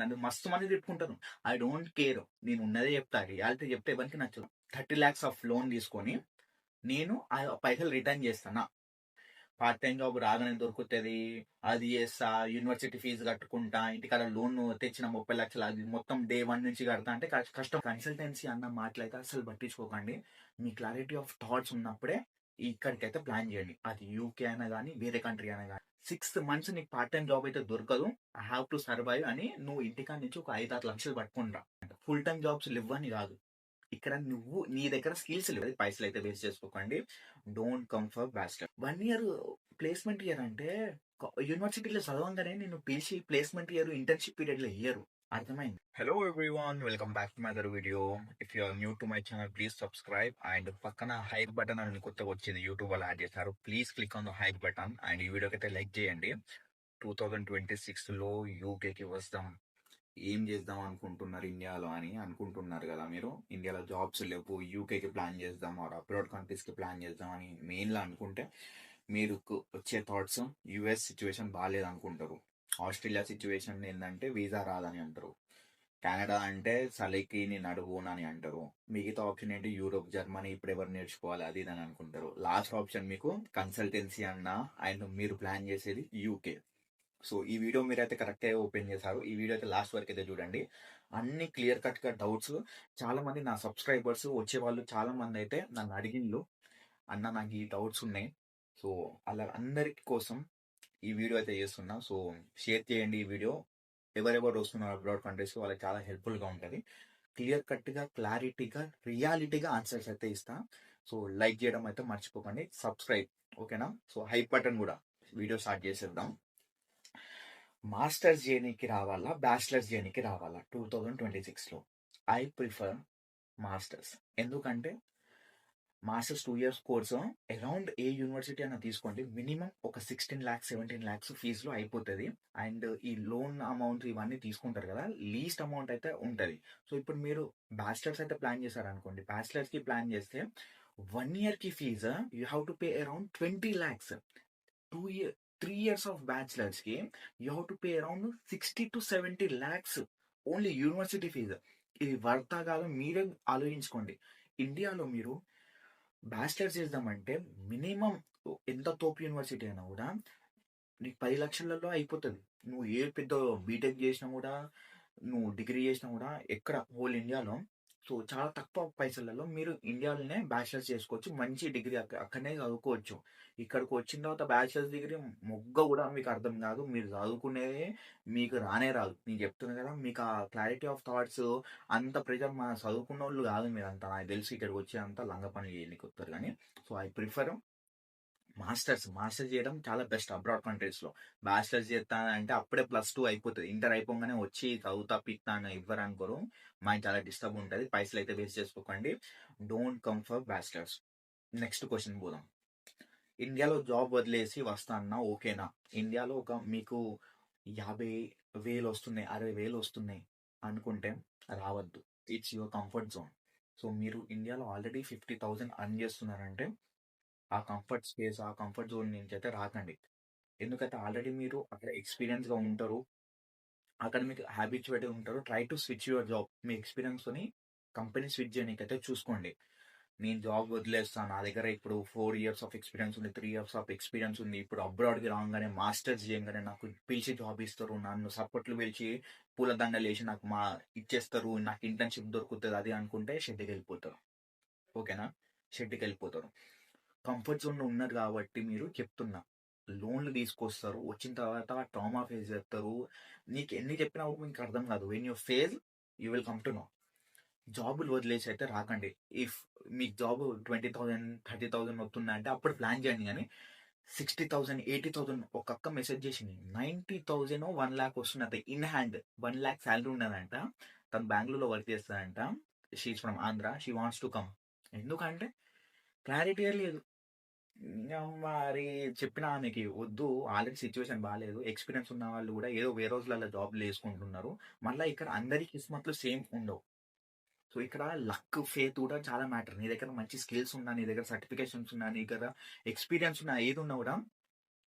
నన్ను మస్తు మంది తిప్పుకుంటారు ఐ డోంట్ కేర్ నేను ఉన్నదే చెప్తా. రియాలిటీ చెప్తే ఎవరికి నచ్చదు. థర్టీ ల్యాక్స్ ఆఫ్ లోన్ తీసుకొని నేను ఆ పైసలు రిటర్న్ చేస్తానా? పార్ట్ టైం జాబ్ రాగానే దొరుకుతుంది. అది చేస్తా. యూనివర్సిటీ ఫీజు కట్టుకుంటా. ఇంటికాడ లోన్ తెచ్చిన ముప్పై లక్షలు. అది మొత్తం డే వన్ నుంచి కడతా. అంటే కష్టం. కన్సల్టెన్సీ అన్న మాటలైతే అసలు పట్టించుకోకండి. మీ క్లారిటీ ఆఫ్ థాట్స్ ఉన్నప్పుడే ఇక్కడికైతే ప్లాన్ చేయండి. అది యూకే అయినా కానీ వేరే కంట్రీ అయినా కానీ సిక్స్త్ మంత్స్ నీకు పార్ట్ టైం జాబ్ అయితే దొరకదు. ఐ హావ్ టు సర్వైవ్ అని నువ్వు ఇంటికా నుంచి ఒక ఐదు ఆరు లక్షలు పట్టుకుంటా. ఫుల్ టైం జాబ్స్ ఇవ్వని కాదు. ఇక్కడ నువ్వు నీ దగ్గర స్కిల్స్ లేవు. పైసలు అయితే వేస్ట్ చేసుకోకండి. Don't come for bachelors one year placement year అంటే యూనివర్సిటీలో చదవంగానే నేను పిలిచి ప్లేస్మెంట్ ఇయర్ ఇంటర్న్షిప్ పీరియడ్లో ఇయ్యరు. అర్థమైంది. Hello everyone welcome back to my other video if you're new to my channel please subscribe and పక్కన హైక్ బటన్ అని కొత్తగా వచ్చింది యూట్యూబ్ వాళ్ళు యాడ్ చేశారు. Please click on the hype button and ఈ వీడియోకి అయితే లైక్ చేయండి. టూ థౌజండ్ ట్వంటీ సిక్స్లో యూకేకి వస్తాం. ఏం చేద్దాం అనుకుంటున్నారు ఇండియాలో అని అనుకుంటున్నారు కదా మీరు? ఇండియాలో జాబ్స్ లేవు యూకేకి ప్లాన్ చేద్దాం ఆర్ అబ్రాడ్ కంట్రీస్కి ప్లాన్ చేద్దాం అని మెయిన్లో అనుకుంటే మీరు వచ్చే థాట్స్ యుఎస్ సిచ్యువేషన్ బాగాలేదు అనుకుంటారు. ఆస్ట్రేలియా సిచ్యువేషన్ ఏంటంటే వీసా రాదని అంటారు. కెనడా అంటే చలికి నేను అడుగునని అంటారు. మిగతా ఆప్షన్ ఏంటి? యూరోప్ జర్మనీ ఇప్పుడు ఎవరు నేర్చుకోవాలి? అది అని అనుకుంటారు. లాస్ట్ ఆప్షన్ మీకు కన్సల్టెన్సీ అన్న అండ్ మీరు ప్లాన్ చేసేది యూకే. సో ఈ వీడియో మీరైతే కరెక్ట్గా ఓపెన్ చేశారు. ఈ వీడియో అయితే లాస్ట్ వరకు అయితే చూడండి. అన్ని క్లియర్ కట్గా డౌట్స్. చాలా మంది నా సబ్స్క్రైబర్స్ వచ్చే వాళ్ళు చాలా మంది అయితే నన్ను అడిగిండ్రు అన్న నాకు ఈ డౌట్స్ ఉన్నాయి. సో అలా అందరికి కోసం ఈ వీడియో అయితే చేస్తున్నా. సో షేర్ చేయండి ఈ వీడియో. ఎవరెవరు వస్తున్నారు అబ్రాడ్ కంట్రీస్ వాళ్ళకి చాలా హెల్ప్ఫుల్గా ఉంటుంది. క్లియర్ కట్గా క్లారిటీగా రియాలిటీగా ఆన్సర్స్ అయితే ఇస్తా. సో లైక్ చేయడం అయితే మర్చిపోకండి. సబ్స్క్రైబ్ ఓకేనా? సో హైప్ బటన్ కూడా వీడియో స్టార్ట్ చేసేద్దాం. మాస్టర్స్ చేయనీకి రావాలా? బ్యాచిలర్స్ చేయనీకి రావాలా? టూ థౌజండ్ ట్వంటీ సిక్స్లో. I prefer masters. ఎందుకంటే masters two years course around a university అయినా తీసుకోండి. మినిమం ఒక సిక్స్టీన్ ల్యాక్స్ సెవెంటీన్ ల్యాక్స్ ఫీజులో అయిపోతుంది. అండ్ ఈ లోన్ అమౌంట్ ఇవన్నీ తీసుకుంటారు కదా లీస్ట్ అమౌంట్ అయితే ఉంటుంది. సో ఇప్పుడు మీరు బ్యాచిలర్స్ అయితే ప్లాన్ చేశారనుకోండి. బ్యాచిలర్స్కి ప్లాన్ చేస్తే వన్ ఇయర్కి fees you have to pay around twenty lakhs two year three years of బ్యాచిలర్స్కి you have to pay around sixty to seventy lakhs only university fees ఇది వర్తా కాదు మీరే ఆలోచించుకోండి. ఇండియాలో మీరు బ్యాచిలర్స్ చేద్దామంటే మినిమం ఎంత తోపు యూనివర్సిటీ అయినా కూడా నీకు పది లక్షలలో అయిపోతుంది. నువ్వు ఏ పెద్ద బీటెక్ చేసినా కూడా నువ్వు డిగ్రీ చేసినా కూడా ఎక్కడ హోల్ ఇండియాలో సో చాలా తక్కువ పైసలలో మీరు ఇండియాలోనే బ్యాచిలర్స్ చేసుకోవచ్చు. మంచి డిగ్రీ అక్కడనే చదువుకోవచ్చు. ఇక్కడికి వచ్చిన తర్వాత బ్యాచిలర్స్ డిగ్రీ మొగ్గ కూడా మీకు అర్థం కాదు. మీరు చదువుకునేది మీకు రానే రాదు. నేను చెప్తున్నా కదా మీకు ఆ క్లారిటీ ఆఫ్ థాట్స్ అంత ప్రెజర్ మన చదువుకున్న వాళ్ళు కాదు మీరు అంత నాకు తెలిసి ఇక్కడికి వచ్చి అంత లంగ పని చేయడానికి వస్తారు కానీ. So I prefer masters masters చేయడం చాలా బెస్ట్ అబ్రాడ్ కంట్రీస్లో. బ్యాచిలర్స్ చేస్తానంటే అప్పుడే ప్లస్ టూ అయిపోతుంది. ఇంటర్ అయిపోగానే వచ్చి చదువుతా పిక్తా అని ఇవ్వరు అనుకోరు. మైండ్ చాలా డిస్టర్బ్ ఉంటుంది. పైసలు అయితే వేస్ట్ చేసుకోకండి. Don't come for bachelors next question పోదాం. ఇండియాలో జాబ్ వదిలేసి వస్తానా ఓకేనా? ఇండియాలో ఒక మీకు యాభై వేలు వస్తున్నాయి అరవై వేలు వస్తున్నాయి అనుకుంటే రావద్దు. It's your comfort zone. So మీరు ఇండియాలో ఆల్రెడీ ఫిఫ్టీ థౌసండ్ అర్న్ చేస్తున్నారంటే ఆ కంఫర్ట్ స్పేస్ ఆ కంఫర్ట్ జోన్ నుంచి అయితే రాకండి. ఎందుకంటే ఆల్రెడీ మీరు అక్కడ ఎక్స్పీరియన్స్గా ఉంటారు అక్కడ మీకు హ్యాబిచువేట్ ఉంటారు try to switch your job me experience తోని కంపెనీ స్విచ్ చేయడానికి అయితే చూసుకోండి. నేను జాబ్ వదిలేస్తాను నా దగ్గర ఇప్పుడు ఫోర్ ఇయర్స్ ఆఫ్ ఎక్స్పీరియన్స్ ఉంది త్రీ ఇయర్స్ ఆఫ్ ఎక్స్పీరియన్స్ ఉంది. ఇప్పుడు అబ్రాడ్కి రాగానే మాస్టర్స్ చేయగానే నాకు పిలిచి జాబ్ ఇస్తారు నన్ను సపోర్ట్లు పిలిచి పూలదండలు వేసి నాకు మా ఇచ్చేస్తారు నాకు ఇంటర్న్షిప్ దొరుకుతుంది అది అనుకుంటే షెడ్కి వెళ్ళిపోతారు ఓకేనా? షెడ్కి వెళ్ళిపోతారు కంఫర్ట్ జోన్లో ఉన్నారు కాబట్టి మీరు చెప్తున్నా. లోన్లు తీసుకొస్తారు వచ్చిన తర్వాత ట్రామా ఫేస్ చేస్తారు. నీకు ఎన్ని చెప్పినా కూడా మీకు అర్థం కాదు. When you fail you will come to know జాబులు వదిలేసి అయితే రాకండి. ఇఫ్ మీకు job twenty thousand thirty thousand వస్తుందంటే అంటే అప్పుడు ప్లాన్ చేయండి కానీ సిక్స్టీ థౌసండ్ ఎయిటీ థౌసండ్ ఒక అక్క మెసేజ్ చేసింది నైంటీ థౌసండ్ వన్ ల్యాక్ వస్తున్నది in hand one lakh salary ఉన్నదంట. తను బెంగళూరులో వర్క్ చేస్తుందంట. She's from Andhra she wants to come ఎందుకంటే క్లారిటీ లేదు. మరి చెప్పిన ఆమెకి వద్దు. ఆల్రెడీ సిచ్యువేషన్ బాగాలేదు ఎక్స్పీరియన్స్ ఉన్న వాళ్ళు కూడా ఏదో వేరే రోజులలో జాబ్లు వేసుకుంటున్నారు మళ్ళీ ఇక్కడ అందరి కిస్మత్లు సేమ్ ఉండవు. సో ఇక్కడ లక్ ఫేత్ కూడా చాలా మ్యాటర్. నీ దగ్గర మంచి స్కిల్స్ ఉన్నా నీ దగ్గర సర్టిఫికేషన్స్ ఉన్నా నీ దగ్గర ఎక్స్పీరియన్స్ ఉన్నా ఏది ఉన్నా కూడా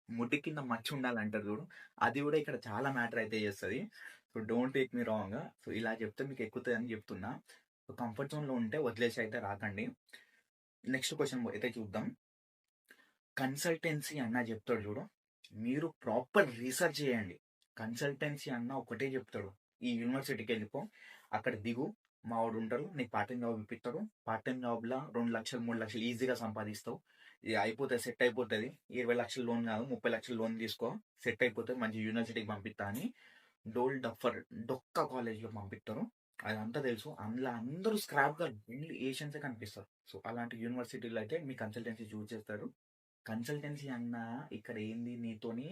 ముడ్డి కింద మచ్చి ఉండాలంటారు చూడు. అది కూడా ఇక్కడ చాలా మ్యాటర్ అయితే చేస్తుంది. So don't take me wrong. So ఇలా చెప్తే మీకు ఎక్కుతుంది అని చెప్తున్నా కంఫర్ట్ జోన్లో ఉంటే వదిలేసి అయితే రాకండి. నెక్స్ట్ క్వశ్చన్ అయితే చూద్దాం. కన్సల్టెన్సీ అన్న చెప్తాడు చూడు. మీరు ప్రాపర్ రీసెర్చ్ చేయండి. కన్సల్టెన్సీ అన్న ఒకటే చెప్తాడు. ఈ యూనివర్సిటీకి వెళ్ళిపో అక్కడ దిగు మా వాడు ఉంటారు నీకు పార్ట్ టైం జాబ్ ఇప్పిస్తారు పార్ట్ టైం జాబ్లో రెండు లక్షలు మూడు లక్షలు ఈజీగా సంపాదిస్తావు. ఇది అయిపోతుంది సెట్ అయిపోతుంది. ఇరవై లక్షల లోన్ కాదు ముప్పై లక్షల లోన్ తీసుకో సెట్ అయిపోతుంది. మంచి యూనివర్సిటీకి పంపిస్తా అని డోల్ డఫర్ డొక్క కాలేజ్లో పంపిస్తారు. అదంతా తెలుసు. అందులో అందరూ స్క్రాప్గా ఓన్లీ ఏషియన్సే కనిపిస్తారు. సో అలాంటి యూనివర్సిటీలో అయితే మీ కన్సల్టెన్సీ చూస్ చేస్తారు. కన్సల్టెన్సీ అన్న ఇక్కడ ఏంది నీతోని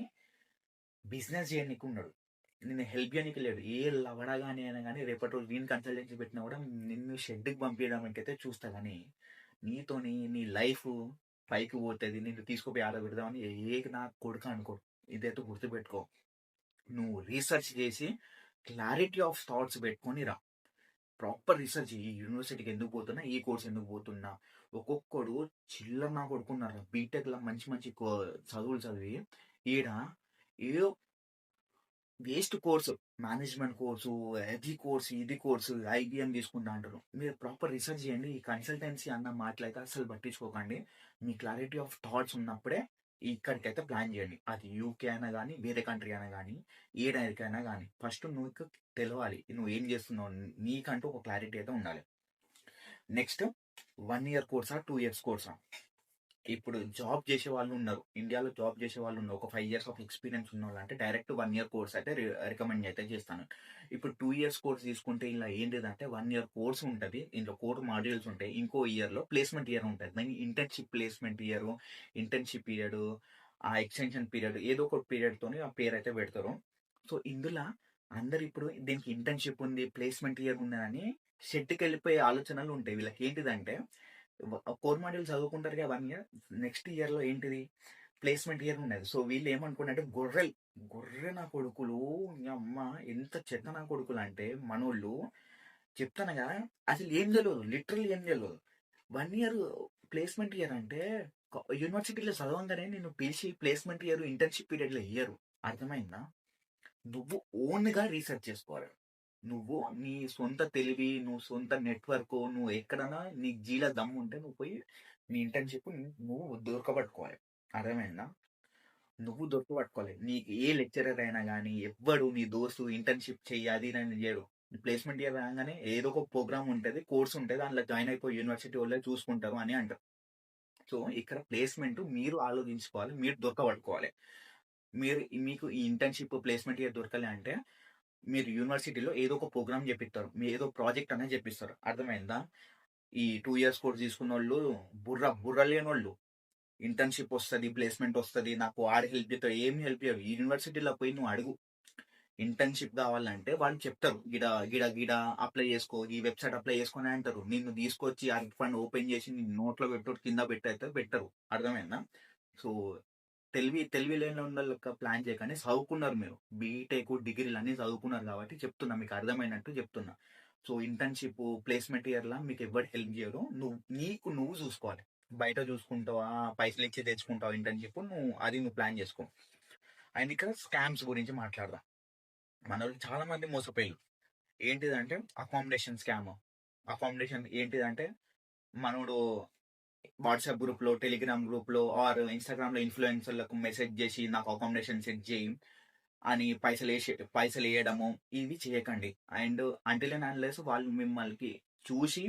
బిజినెస్ చేయడానికి ఉన్నాడు నిన్ను హెల్ప్ చేయడానికి లేడు ఏ లవడా కానీ అయినా కానీ రేపటి రోజు నేను కన్సల్టెన్సీ పెట్టినా కూడా నిన్ను షెడ్కి పంపించడానికి అయితే చూస్తా కానీ నీతోని నీ లైఫ్ పైకి పోతుంది. నిన్ను తీసుకుపోయి ఆడ పెడదామని ఏ నా కొడుక అనుకో ఇదైతే గుర్తుపెట్టుకో. నువ్వు రీసెర్చ్ చేసి క్లారిటీ ఆఫ్ థాట్స్ పెట్టుకొని రా. ప్రాపర్ రీసెర్చ్ ఈ యూనివర్సిటీకి ఎందుకు పోతున్నా ఈ కోర్స్ ఎందుకు పోతున్నా ఒక్కొక్కడు చిల్లరనా కొడుకున్నారు బీటెక్లో మంచి మంచి కో- చదువులు చదివి ఈడ ఏదో వేస్ట్ కోర్సు మేనేజ్మెంట్ కోర్సు అది కోర్సు ఇది కోర్సు ఐబిఎం తీసుకుంటా అంటారు. మీరు ప్రాపర్ రీసెర్చ్ చేయండి. ఈ కన్సల్టెన్సీ అన్న మాటలైతే అసలు పట్టించుకోకండి. మీ క్లారిటీ ఆఫ్ థాట్స్ ఉన్నప్పుడే ఇక్కడికైతే ప్లాన్ చేయండి. అది యూకే అయినా కానీ వేరే కంట్రీ అయినా కానీ ఏడాదికైనా కానీ ఫస్ట్ నువ్వు తెలవాలి. నువ్వు ఏం చేస్తున్నావు? నీకంటూ ఒక క్లారిటీ అయితే ఉండాలి. నెక్స్ట్ వన్ ఇయర్ కోర్సా టూ ఇయర్స్ కోర్సా ఇప్పుడు జాబ్ చేసే వాళ్ళు ఉన్నారు. ఇండియాలో జాబ్ చేసే వాళ్ళు ఉన్నారు. ఒక ఫైవ్ ఇయర్స్ ఆఫ్ ఎక్స్పీరియన్స్ ఉన్న వాళ్ళు అంటే డైరెక్ట్ వన్ ఇయర్ కోర్స్ అయితే రికమెండ్ అయితే చేస్తాను. ఇప్పుడు టూ ఇయర్స్ కోర్స్ తీసుకుంటే ఇలా ఏంటిదంటే వన్ ఇయర్ కోర్స్ ఉంటుంది. ఇందులో కోర్ మాడ్యూల్స్ ఉంటాయి. ఇంకో ఇయర్లో ప్లేస్మెంట్ ఇయర్ ఉంటుంది. దాని internship placement year internship period ఆ ఎక్స్టెన్షన్ పీరియడ్ ఏదో ఒక పీరియడ్తోని ఆ పేరు అయితే పెడతారు. సో ఇందులో అందరు ఇప్పుడు దీనికి ఇంటర్న్షిప్ ఉంది ప్లేస్మెంట్ ఇయర్ ఉందని షెడ్కి వెళ్ళిపోయే ఆలోచనలు ఉంటాయి. వీళ్ళకి ఏంటిదంటే కోర్ మాడ్యూల్ చదువుకుంటారు కదా వన్ ఇయర్ నెక్స్ట్ ఇయర్లో ఏంటిది? ప్లేస్మెంట్ ఇయర్ ఉన్నది. సో వీళ్ళు ఏమనుకున్నారంటే గొర్రెలు గొర్రె నా కొడుకులు అమ్మ ఎంత చెత్త నా కొడుకులు అంటే మనోళ్ళు చెప్తాను కదా అసలు ఏం తెలియదు లిటరల్ ఏం తెలియదు వన్ ఇయర్ ప్లేస్మెంట్ ఇయర్ అంటే యూనివర్సిటీలో చదవంగానే నేను పిలిచి ప్లేస్మెంట్ ఇయర్ ఇంటర్న్షిప్ పీరియడ్లో ఇయ్యరు. అర్థమైందా? నువ్వు ఓన్గా రీసెర్చ్ చేసుకోవాలి. నువ్వు నీ సొంత తెలివి నువ్వు సొంత నెట్వర్క్ నువ్వు ఎక్కడన్నా నీ జీల దమ్ము ఉంటే నువ్వు పోయి నీ ఇంటర్న్షిప్ నువ్వు దొరకబట్టుకోవాలి. అర్థమైందా? నువ్వు దొరకబట్టుకోవాలి. నీకు ఏ లెక్చరర్ అయినా కానీ ఎవ్వడు నీ దోస్తు ఇంటర్న్షిప్ చెయ్యాలి అని చేయడు. ప్లేస్మెంట్ ఇయర్ రాగానే ఏదో ఒక ప్రోగ్రామ్ ఉంటుంది కోర్స్ ఉంటుంది దాంట్లో జాయిన్ అయిపోయి యూనివర్సిటీ వాళ్ళే చూసుకుంటారు అని అంటారు. సో ఇక్కడ ప్లేస్మెంట్ మీరు ఆలోచించుకోవాలి మీరు దొరకబట్టుకోవాలి. మీరు మీకు ఈ ఇంటర్న్షిప్ ప్లేస్మెంట్ ఇయర్ దొరకాలి అంటే మీరు యూనివర్సిటీలో ఏదో ఒక ప్రోగ్రామ్ చెప్పిస్తారు మీరు ఏదో ప్రాజెక్ట్ అనేది చెప్పిస్తారు. అర్థమైందా? ఈ టూ ఇయర్స్ కోర్స్ తీసుకున్న వాళ్ళు బుర్ర బుర్ర లేని వాళ్ళు ఇంటర్న్షిప్ వస్తుంది ప్లేస్మెంట్ వస్తుంది నాకు ఆడ హెల్ప్ చేస్తారు ఏం హెల్ప్ చేయరు. యూనివర్సిటీలో పోయి నువ్వు అడుగు. ఇంటర్న్షిప్ కావాలంటే వాళ్ళు చెప్తారు. గిడ గిడ గిడ అప్లై చేసుకో ఈ వెబ్సైట్ అప్లై చేసుకొని అంటారు. నిన్ను తీసుకొచ్చి అరటి ఫండ్ ఓపెన్ చేసి నీ నోట్లో పెట్టు కింద పెట్టయితే పెట్టరు. అర్థమైందా? సో తెలివి తెలివి లేని వాళ్ళకి ప్లాన్ చేయకండి. చదువుకున్నారు మీరు. బీటెక్ డిగ్రీలు అన్ని చదువుకున్నారు కాబట్టి చెప్తున్నా మీకు అర్థమైనట్టు చెప్తున్నా. సో ఇంటర్న్షిప్ ప్లేస్మెంట్ ఇయర్లా మీకు ఎవరు హెల్ప్ చేయరు. నువ్వు నీకు నువ్వు చూసుకోవాలి. బయట చూసుకుంటావా పైసలు ఇచ్చి తెచ్చుకుంటావు ఇంటర్న్షిప్ నువ్వు అది నువ్వు ప్లాన్ చేసుకో. అండ్ ఇక్కడ స్కామ్స్ గురించి మాట్లాడదాం. మన చాలా మంది మోసపోయారు ఏంటిదంటే అకామిడేషన్ స్కామ్. అకామిడేషన్ ఏంటిదంటే మనోడు వాట్సాప్ గ్రూప్లో టెలిగ్రామ్ గ్రూప్లో ఆర్ ఇన్స్టాగ్రామ్లో ఇన్ఫ్లుయెన్సర్లకు మెసేజ్ చేసి నాకు అకామిడేషన్ సెట్ చేయి అని పైసలు వేసి పైసలు వేయడము ఇవి చేయకండి. అండ్ అంటిల్ అండ్ అన్లెస్ వాళ్ళు మిమ్మల్ని చూసి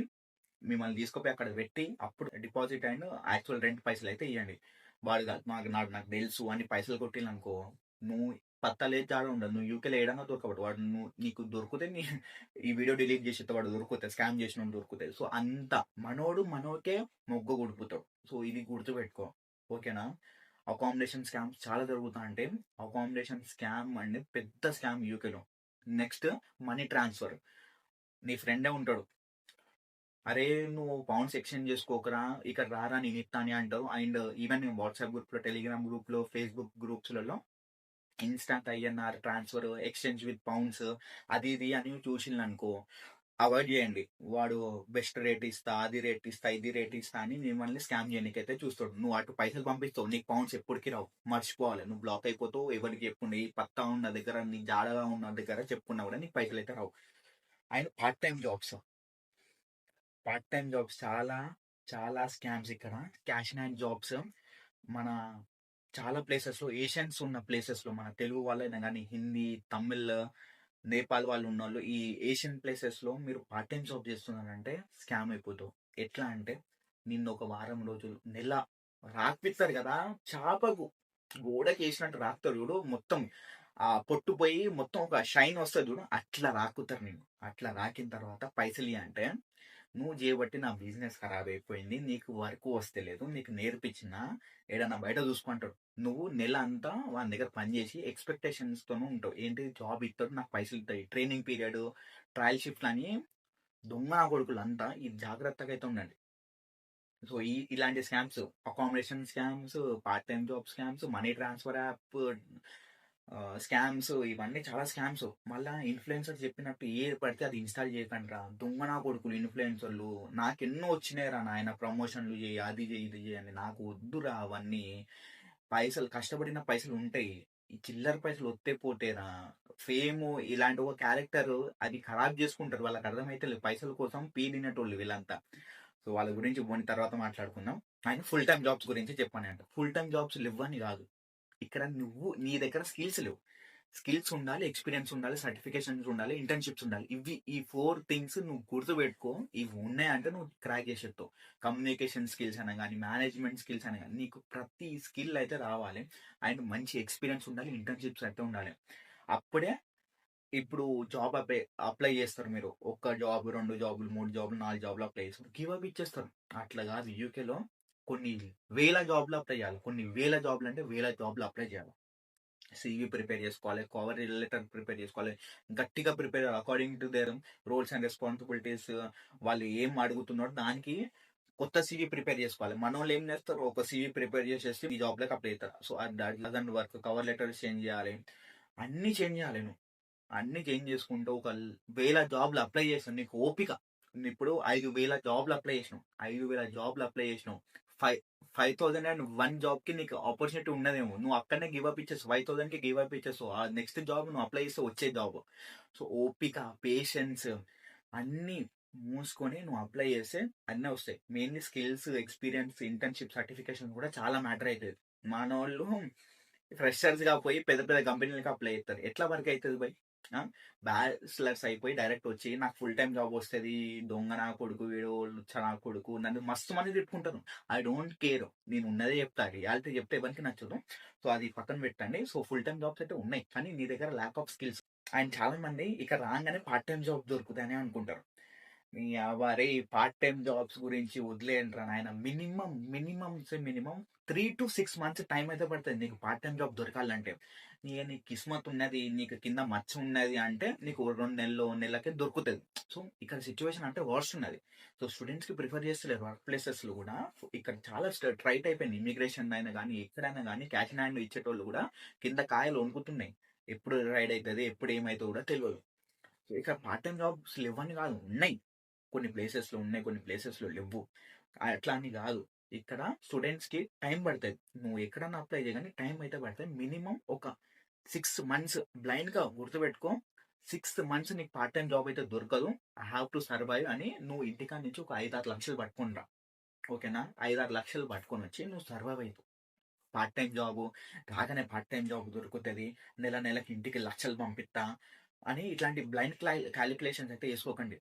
మిమ్మల్ని తీసుకుపోయి అక్కడ పెట్టి అప్పుడు డిపాజిట్ అండ్ యాక్చువల్ రెంట్ పైసలు అయితే ఇవ్వండి వాడు మాకు నాకు నాకు తెలుసు అని పైసలు కొట్టిననుకో నువ్వు పత్తాలే జాడ ఉండదు నువ్వు యూకేలో ఏడంగా దొరకబడు వాడు నువ్వు నీకు దొరికితే నీ ఈ వీడియో డిలీట్ చేసి వాడు దొరుకుతాయి స్కామ్ చేసిన దొరుకుతాయి సో అంత. మనోడు మనోకే మొగ్గ గుడిపోతాడు. సో ఇది గుర్తుపెట్టుకో. ఓకేనా? అకామిడేషన్ స్కామ్స్ చాలా జరుగుతా అంటే అకామిడేషన్ స్కామ్ అంటే పెద్ద స్కామ్ యూకేలో. Next money transfer. నీ ఫ్రెండే ఉంటాడు. అరే నువ్వు పౌండ్స్ ఎక్స్చేంజ్ చేసుకోకరా? ఇక్కడ రారా నేను ఇస్తాను అంటావు అండ్ ఈవెన్ వాట్సాప్ గ్రూప్లో టెలిగ్రామ్ గ్రూప్లో Facebook గ్రూప్స్లలో instant INR transfer exchange with pounds అది ఇది అని చూసిండు అనుకో అవాయిడ్ చేయండి. వాడు బెస్ట్ రేట్ ఇస్తా అది రేట్ ఇస్తా ఇది రేట్ ఇస్తా అని మిమ్మల్ని స్కామ్ చేయడానికైతే చూస్తాడు. నువ్వు అటు పైసలు పంపిస్తావు నీకు పౌండ్స్ ఎప్పటికీ రావు. మర్చిపోవాలి. నువ్వు బ్లాక్ అయిపోతావు ఎవరికి చెప్పుకున్నా ఈ పత్తా ఉన్న దగ్గర నీ జాడగా ఉన్న దగ్గర చెప్పుకున్నా కూడా నీకు పైసలు అయితే రావు. And part time jobs. Part time jobs చాలా చాలా స్కామ్స్ ఇక్కడ. క్యాష్ అండ్ జాబ్స్ మన చాలా ప్లేసెస్లో ఏషియన్స్ ఉన్న ప్లేసెస్లో మన తెలుగు వాళ్ళైనా కానీ హిందీ తమిళ్ నేపాల్ వాళ్ళు ఉన్న వాళ్ళు ఈ ఏషియన్ ప్లేసెస్లో మీరు పార్ట్ టైం జాబ్ చేస్తున్నారంటే స్కామ్ అయిపోతావు. ఎట్లా అంటే నిన్న ఒక వారం రోజులు నెల రాక్పిస్తారు కదా చేపకు గోడకి వేసినట్టు రాకుతారు చూడు మొత్తం ఆ పొట్టు పోయి మొత్తం ఒక షైన్ వస్తుంది చూడు అట్లా రాకుతారు నేను అట్లా రాకిన తర్వాత పైసలు అంటే నువ్వు చేయబట్టి నా బిజినెస్ ఖరాబ్ అయిపోయింది నీకు వర్క్ వస్తలేదు నీకు నేర్పించిన ఏడన్నా బయట చూసుకుంటాడు. నువ్వు నెల అంతా వాని దగ్గర పనిచేసి ఎక్స్పెక్టేషన్స్తోనూ ఉంటావు. ఏంటి? జాబ్ ఇస్తాడు నాకు పైసలు ఇస్తాయి ట్రైనింగ్ పీరియడ్ ట్రయల్ షిఫ్ట్ అని దొంగ కొడుకులు అంతా ఇది జాగ్రత్తగా అయితే ఉండండి. సో ఈ ఇలాంటి scams accommodation scams part time job scams money transfer app scams ఇవన్నీ చాలా స్కామ్స్ మళ్ళా ఇన్ఫ్లుయెన్సర్ చెప్పినట్టు ఏ పడితే అది ఇన్స్టాల్ చేయకండి రా దొంగ నా కొడుకులు ఇన్ఫ్లుయెన్సర్లు నాకు ఎన్నో వచ్చినాయి రా నాయన ప్రమోషన్లు చేయి అది చేయి ఇది చేయండి నాకు వద్దురా అవన్నీ. పైసలు కష్టపడిన పైసలు ఉంటాయి. ఈ చిల్లర పైసలు వస్తే పోతేరా. ఫేమ్ ఇలాంటి ఒక క్యారెక్టర్ అది ఖరాబ్ చేసుకుంటారు. వాళ్ళకి అర్థమైతే లేదు పైసల కోసం పీలినటోళ్ళు వీళ్ళంతా. సో వాళ్ళ గురించి పోయిన తర్వాత మాట్లాడుకుందాం. ఆయన ఫుల్ టైం జాబ్స్ గురించి చెప్పాను అంట ఫుల్ టైం జాబ్స్ ఇవ్వని కాదు. ఇక్కడ నువ్వు నీ దగ్గర స్కిల్స్ లేవు. స్కిల్స్ ఉండాలి ఎక్స్పీరియన్స్ ఉండాలి సర్టిఫికేషన్స్ ఉండాలి ఇంటర్న్షిప్స్ ఉండాలి. ఇవి ఈ ఫోర్ థింగ్స్ నువ్వు గుర్తుపెట్టుకో. ఇవి ఉన్నాయంటే నువ్వు క్రాక్ చేసేస్తావు కమ్యూనికేషన్ స్కిల్స్ అనే కానీ మేనేజ్మెంట్ స్కిల్స్ అనే కానీ నీకు ప్రతి స్కిల్ అయితే రావాలి. అండ్ మంచి ఎక్స్పీరియన్స్ ఉండాలి ఇంటర్న్షిప్స్ అయితే ఉండాలి. అప్పుడే ఇప్పుడు జాబ్ అప్లై అప్లై చేస్తారు మీరు. ఒక్క జాబ్ రెండు జాబులు మూడు జాబులు నాలుగు జాబులు అప్లై చేస్తారు. గివ్ అప్ ఇచ్చేస్తారు. అట్లా కాదు. యూకేలో కొన్ని వేల జాబ్లు అప్లై చేయాలి. కొన్ని వేల జాబ్లు అంటే వేల జాబ్లు అప్లై చేయాలి. సివి ప్రిపేర్ చేసుకోవాలి కవర్ లెటర్ ప్రిపేర్ చేసుకోవాలి గట్టిగా prepare according to their roles and responsibilities వాళ్ళు ఏం అడుగుతున్నారో దానికి కొత్త సివి ప్రిపేర్ చేసుకోవాలి. మన వాళ్ళు ఏం చేస్తారు? ఒక సివి ప్రిపేర్ చేసేసి ఈ జాబ్లోకి అప్లై అవుతారు సో అదండి వర్క్ కవర్ లెటర్ చేంజ్ చేయాలి. అన్ని చేంజ్ చేయాలి నువ్వు. అన్ని చేంజ్ చేసుకుంటూ ఒక వేల జాబ్లు అప్లై చేస్తాను నీకు ఓపిక. ఇప్పుడు ఐదు వేల జాబ్లు అప్లై చేసినావు. ఐదు వేల జాబ్లు అప్లై చేసినావు. ఫైవ్ థౌసండ్ అండ్ వన్ జాబ్కి నీకు ఆపర్చునిటీ ఉన్నదేమో. నువ్వు అక్కడనే గివ్ అప్ ఇచ్చేసి ఫైవ్ థౌసండ్కి గివ్ అప్ ఇచ్చేసు ఆ నెక్స్ట్ జాబ్ నువ్వు అప్లై చేస్తే వచ్చే జాబ్ సో ఓపిక పేషెన్స్ అన్ని మూసుకొని నువ్వు అప్లై చేస్తే అన్నీ వస్తాయి. Mainly skills experience internship certification కూడా చాలా మ్యాటర్ అవుతుంది మన వాళ్ళు ఫ్రెషర్స్గా పోయి పెద్ద పెద్ద కంపెనీలకు అప్లై చేస్తారు. ఎట్లా వర్క్ అవుతుంది బై బ్యాచిలర్స్ అయిపోయి డైరెక్ట్ వచ్చి నాకు ఫుల్ టైం జాబ్ వస్తుంది దొంగ నా కొడుకు వీడు లుచ్చ నా కొడుకు నన్ను మస్తు మంది తిట్టుకుంటాను ఐ డోంట్ కేర్. నేను ఉన్నదే చెప్తా. రియాలిటీ చెప్తే ఎవరికి నచ్చదు. సో అది పక్కన పెట్టండి. సో ఫుల్ టైం జాబ్స్ అయితే ఉన్నాయి. కానీ నీ దగ్గర ల్యాక్ ఆఫ్ స్కిల్స్ అండ్ చాలా మంది ఇక్కడ రాగానే పార్ట్ టైం జాబ్ దొరుకుతాయని అనుకుంటారు. నీ వారే పార్ట్ టైం జాబ్స్ గురించి వదిలేయండి నాయన. Minimum minimum minimum three to six months time అయితే పడుతుంది. నీకు పార్ట్ టైం జాబ్ దొరకాలంటే. నీ నీ కిస్మత్ ఉన్నది నీకు కింద మచ్చ ఉన్నది అంటే నీకు రెండు నెలలు నెలలకే దొరుకుతుంది. సో ఇక్కడ సిచ్యువేషన్ అంటే వర్స్ట్ ఉన్నది. సో స్టూడెంట్స్కి ప్రిఫర్ చేస్తలేరు వర్క్ ప్లేసెస్లో కూడా. ఇక్కడ చాలా ట్రైట్ అయిపోయింది. ఇమిగ్రేషన్ అయినా కానీ ఎక్కడైనా కానీ క్యాష్ హ్యాండ్ ఇచ్చేటోళ్ళు కూడా కింద కాయలు వణుకుతున్నాయి. ఎప్పుడు రైడ్ అవుతుంది ఎప్పుడు ఏమైతే కూడా తెలియదు సో ఇక్కడ పార్ట్ టైం జాబ్స్ లేవని కాదు. ఉన్నాయి. కొన్ని ప్లేసెస్లో ఉన్నాయి కొన్ని ప్లేసెస్లో లేవు. అట్లా అని కాదు. ఇక్కడ స్టూడెంట్స్కి టైం పడుతుంది. నువ్వు ఎక్కడన్నా అప్లై చేయగానే టైం అయితే పడుతుంది. మినిమం ఒక సిక్స్ మంత్స్ బ్లైండ్గా గుర్తుపెట్టుకో. సిక్స్ మంత్స్ నీకు పార్ట్ టైం జాబ్ అయితే దొరకదు. ఐ హ్యావ్ టు సర్వైవ్ అని నువ్వు ఇంటికా నుంచి ఒక ఐదు ఆరు లక్షలు పట్టుకుని ఓకేనా? ఐదు ఆరు లక్షలు పట్టుకొని వచ్చి నువ్వు సర్వైవ్ అవుతావు పార్ట్ టైం జాబ్ రాగానే పార్ట్ టైం జాబ్ దొరుకుతుంది. నెల నెలకి ఇంటికి లక్షలు పంపిస్తా అని ఇట్లాంటి బ్లైండ్ క్యాలిక్యులేషన్స్ అయితే వేసుకోకండి.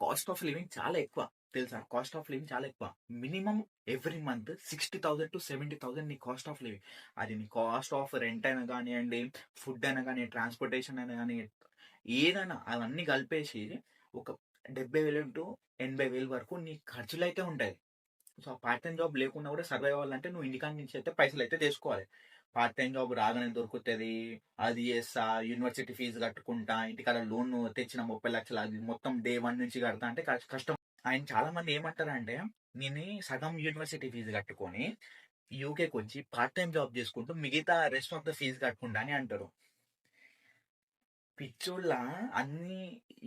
కాస్ట్ ఆఫ్ లివింగ్ చాలా ఎక్కువ. తెలుసా? కాస్ట్ ఆఫ్ లివింగ్ చాలా ఎక్కువ. Minimum every month sixty thousand to seventy thousand నీ కాస్ట్ ఆఫ్ లివింగ్ అది నీ కాస్ట్ ఆఫ్ రెంట్ అయినా కానివ్వండి ఫుడ్ అయినా కానీ ట్రాన్స్పోర్టేషన్ అయినా కానీ ఏదైనా అవన్నీ కలిపేసి ఒక డెబ్బై వేలు టు ఎనభై వేలు వరకు నీ ఖర్చులు అయితే ఉంటాయి. సో ఆ పార్ట్ టైం జాబ్ లేకుండా కూడా సర్వైవ్ అవ్వాలంటే నువ్వు ఇంటికాడ నుంచి అయితే పైసలు అయితే తీసుకోవాలి పార్ట్ టైం జాబ్ రాగానే దొరుకుతుంది అది చేస్తా యూనివర్సిటీ ఫీజు కట్టుకుంటా ఇంటికాడ లోన్ తెచ్చిన ముప్పై లక్షలు అది మొత్తం డే వన్ నుంచి కడతా అంటే కష్టం. ఆయన చాలా మంది ఏమంటారంటే నేను సగం యూనివర్సిటీ ఫీజు కట్టుకొని యూకేకి వచ్చి పార్ట్ టైం జాబ్ చేసుకుంటూ మిగతా రెస్ట్ ఆఫ్ ద ఫీజు కట్టుకుంటా అని అంటారు. పిచ్చోళ్ళ అన్ని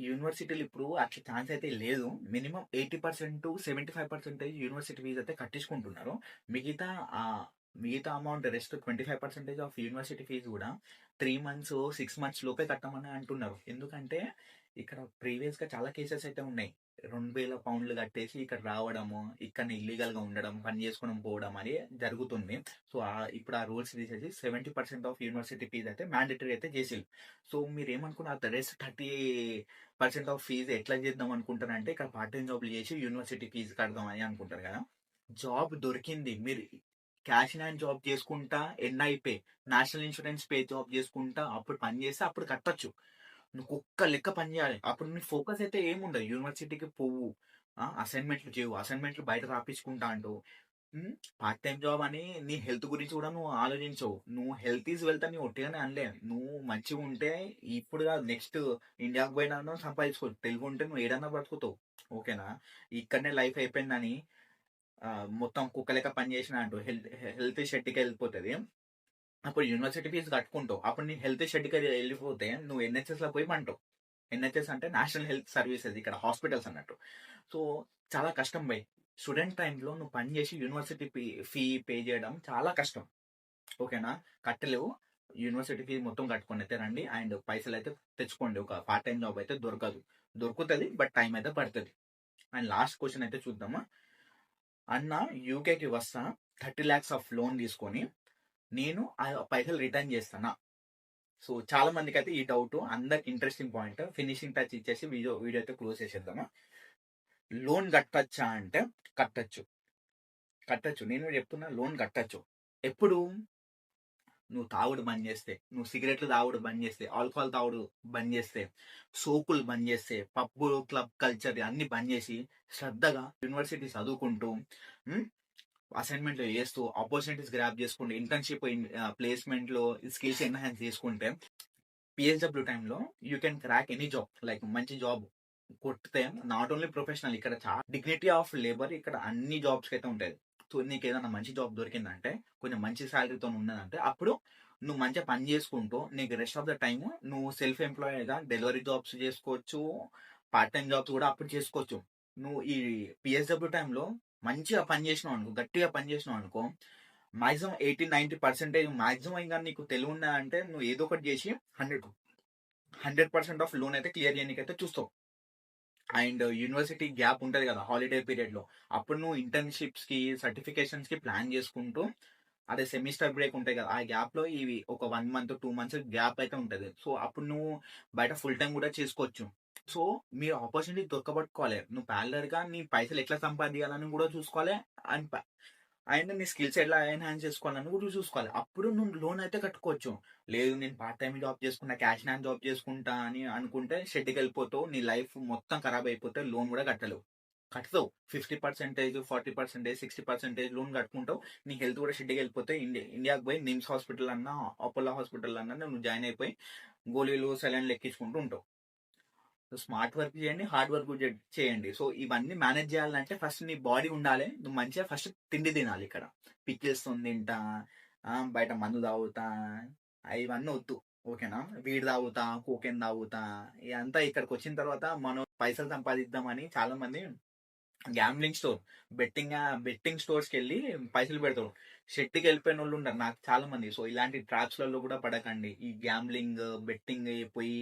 యూనివర్సిటీలు ఇప్పుడు అట్లా ఛాన్స్ అయితే లేదు. Minimum eighty percent seventy five percentage university fees అయితే కట్టించుకుంటున్నారు. మిగతా ఆ మిగతా amount rest twenty five percentage of university fees కూడా త్రీ మంత్స్ సిక్స్ మంత్స్ లోపే కట్టమని అంటున్నారు. ఎందుకంటే ఇక్కడ ప్రీవియస్గా చాలా కేసెస్ అయితే ఉన్నాయి. రెండు వేల పౌండ్లు కట్టేసి ఇక్కడ రావడము ఇక్కడ ఇల్లీగల్గా ఉండడం పని చేసుకోవడం పోవడం అని జరుగుతుంది. సో ఆ- ఇప్పుడు ఆ రూల్స్ తీసేసి seventy percent of university fees అయితే మ్యాండేటరీ అయితే చేసేది. సో మీరు ఏమనుకున్నారు rest thirty percent of fees ఎట్లా చేద్దాం అనుకుంటారంటే ఇక్కడ పార్ట్ టైం జాబ్లు చేసి యూనివర్సిటీ ఫీజు కడదాం అని అనుకుంటారు కదా. జాబ్ దొరికింది. మీరు క్యాష్ ఇన్ హ్యాండ్ జాబ్ చేసుకుంటా NI pay national insurance pay job చేసుకుంటా అప్పుడు పని చేస్తే అప్పుడు కట్టచ్చు. నువ్వు కుక్క లెక్క పని చేయాలి. అప్పుడు నీ ఫోకస్ అయితే ఏముండదు. యూనివర్సిటీకి పోవు. అసైన్మెంట్లు చేయవు. అసైన్మెంట్లు బయట రాపించుకుంటా అంటూ పార్ట్ టైం జాబ్ అని నీ హెల్త్ గురించి కూడా నువ్వు ఆలోచించవు. నువ్వు హెల్త్ ఈజ్ వెల్త్ అని ఒట్టిగానే అనలే. నువ్వు మంచిగా ఉంటే ఇప్పుడు నెక్స్ట్ ఇండియాకి పోయినా సంపాదించుకో. తెలుగు ఉంటే నువ్వు ఏడన్నా బ్రతుకుతావు. ఓకేనా? ఇక్కడనే లైఫ్ అయిపోయిందని మొత్తం కుక్క లెక్క పని చేసిన అంటూ హెల్త్ హెల్త్ షెడ్కి వెళ్ళిపోతుంది. అప్పుడు యూనివర్సిటీ ఫీజు కట్టుకుంటావు. అప్పుడు నీ హెల్త్ షెడ్కి వెళ్ళిపోతే నువ్వు ఎన్హెచ్ఎస్లో పోయి పంటావు ఎన్హెచ్ఎస్ అంటే నేషనల్ హెల్త్ సర్వీసెస్ ఇక్కడ హాస్పిటల్స్ అన్నట్టు. సో చాలా కష్టం బై స్టూడెంట్ టైంలో నువ్వు పని చేసి యూనివర్సిటీ ఫీ పే చేయడం చాలా కష్టం. ఓకేనా కట్టలేవు. యూనివర్సిటీ ఫీజు మొత్తం కట్టుకొని అయితే రండి. అండ్ పైసలు అయితే తెచ్చుకోండి. ఒక పార్ట్ టైం జాబ్ అయితే దొరకదు. దొరుకుతుంది బట్ టైం అయితే పడుతుంది. అండ్ లాస్ట్ క్వశ్చన్ అయితే చూద్దామా? అన్న యూకేకి వస్తా. థర్టీ ల్యాక్స్ ఆఫ్ లోన్ తీసుకొని నేను ఆ పైసలు రిటర్న్ చేస్తానా? సో చాలా మందికి అయితే ఈ డౌట్. అందరికి ఇంట్రెస్టింగ్ పాయింట్ ఫినిషింగ్ టచ్ ఇచ్చేసి వీడియో వీడియో అయితే క్లోజ్ చేసేద్దామా? లోన్ కట్టచ్చా అంటే కట్టచ్చు. కట్టచ్చు. నేను చెప్తున్నా లోన్ కట్టచ్చు. ఎప్పుడు? నువ్వు తాగుడు బంద్ చేస్తే నువ్వు సిగరెట్లు తాగుడు బంద్ చేస్తే ఆల్కహాల్ తాగుడు బంద్ చేస్తే సోకులు బంద్ చేస్తే పబ్బు క్లబ్ కల్చర్ అన్ని బంద్ చేసి శ్రద్ధగా యూనివర్సిటీ చదువుకుంటూ అసైన్మెంట్లో చేస్తూ ఆపర్చునిటీస్ గ్రాప్ చేసుకుంటూ ఇంటర్న్షిప్ ప్లేస్మెంట్లో స్కిల్స్ ఎన్హాన్స్ చేసుకుంటే పిఎస్డబ్ల్యూ టైంలో you can crack any job like మంచి జాబ్ కొట్టితే నాట్ ఓన్లీ ప్రొఫెషనల్ ఇక్కడ చాలా డిగ్నిటీ ఆఫ్ లేబర్ ఇక్కడ అన్ని జాబ్స్ అయితే ఉంటుంది సో నీకు ఏదైనా మంచి జాబ్ దొరికిందంటే కొంచెం మంచి శాలరీతో ఉన్నదంటే అప్పుడు నువ్వు మంచిగా పని చేసుకుంటూ నీకు రెస్ట్ ఆఫ్ ద టైమ్ నువ్వు సెల్ఫ్ ఎంప్లాయీగా డెలివరీ జాబ్స్ చేసుకోవచ్చు పార్ట్ టైం జాబ్స్ కూడా అప్పుడు చేసుకోవచ్చు. నువ్వు ఈ పిఎస్డబ్ల్యూ టైంలో మంచిగా పని చేసినావు అనుకో గట్టిగా పని చేసినావు అనుకో maximum eighty ninety percentage maximum ఇంకా నీకు తెలివి ఉన్నా అంటే నువ్వు ఏదో ఒకటి చేసి hundred hundred percent of loan అయితే క్లియర్ చేయడానికి అయితే చూస్తావు. అండ్ యూనివర్సిటీ గ్యాప్ ఉంటుంది కదా హాలిడే పీరియడ్లో. అప్పుడు నువ్వు ఇంటర్న్షిప్స్కి సర్టిఫికేషన్స్కి ప్లాన్ చేసుకుంటూ అదే సెమిస్టర్ బ్రేక్ ఉంటాయి కదా ఆ గ్యాప్లో ఇవి ఒక one month two months gap అయితే ఉంటుంది. సో అప్పుడు నువ్వు బయట ఫుల్ టైం కూడా చేసుకోవచ్చు. సో మీరు ఆపర్చునిటీ దొరకబట్టుకోవాలి. నువ్వు ప్యాలర్గా నీ పైసలు ఎట్లా సంపాదించాలని కూడా చూసుకోవాలి. అండ్ అండ్ నీ స్కిల్స్ ఎట్లా ఎన్హాన్స్ చేసుకోవాలని కూడా చూసుకోవాలి. అప్పుడు నువ్వు లోన్ అయితే కట్టుకోవచ్చు. లేదు నేను పార్ట్ టైం జాబ్ చేసుకుంటా క్యాష్ హ్యాండ్ జాబ్ చేసుకుంటా అని అనుకుంటే షెడ్కి వెళ్ళిపోతావు. నీ లైఫ్ మొత్తం ఖరాబ్ అయిపోతే లోన్ కూడా కట్టలేవు. కట్టుతావు. Fifty percentage forty percentage sixty percentage loan కట్టుకుంటావు. నీ హెల్త్ కూడా షెడ్కి వెళ్ళిపోతే ఇండియా ఇండియాకి పోయి నిమ్స్ హాస్పిటల్ అన్నా అపోలో హాస్పిటల్ అన్నా నువ్వు జాయిన్ అయిపోయి గోళీలు సెలైన్లు ఎక్కించుకుంటూ ఉంటావు. స్మార్ట్ వర్క్ చేయండి హార్డ్ వర్క్ చేయండి. సో ఇవన్నీ మేనేజ్ చేయాలంటే ఫస్ట్ నీ బాడీ ఉండాలి. నువ్వు మంచిగా ఫస్ట్ తిండి తినాలి ఇక్కడ. పిక్కిల్స్ తింటా బయట మందు తాగుతా ఇవన్నీ వద్దు. ఓకేనా? వీడి తాగుతా కోకెన్ తాగుతా ఇదంతా ఇక్కడికి వచ్చిన తర్వాత మనం పైసలు సంపాదిద్దామని చాలా మంది గ్యాంబ్లింగ్ స్టోర్ బెట్టింగ్ బెట్టింగ్ స్టోర్స్కి వెళ్ళి పైసలు పెడతారు. షెట్కి వెళ్ళిపోయిన వాళ్ళు ఉన్నారు నాకు చాలా మంది సో ఇలాంటి ట్రాప్స్లలో కూడా పడకండి. ఈ గ్యాంబ్లింగ్ బెట్టింగ్ పోయి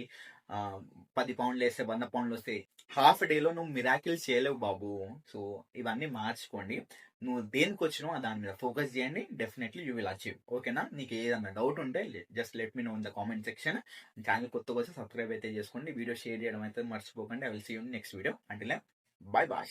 పది పౌండ్లు వేస్తే వంద పౌండ్లు వస్తే హాఫ్ డేలో నువ్వు మిరాకిల్ చేయలేవు బాబు. సో ఇవన్నీ మార్చుకోండి. నువ్వు దేనికి వచ్చినావు దాని మీద ఫోకస్ చేయండి. డెఫినెట్లీ యూ విల్ అచీవ్ ఓకేనా? నీకు ఏదన్నా డౌట్ ఉంటే just let me know in the comment section channel కొత్తగా వచ్చి సబ్స్క్రైబ్ అయితే చేసుకోండి. వీడియో షేర్ చేయడం అయితే మర్చిపోకండి. I will see you next video అంటే బాయ్ బాయ్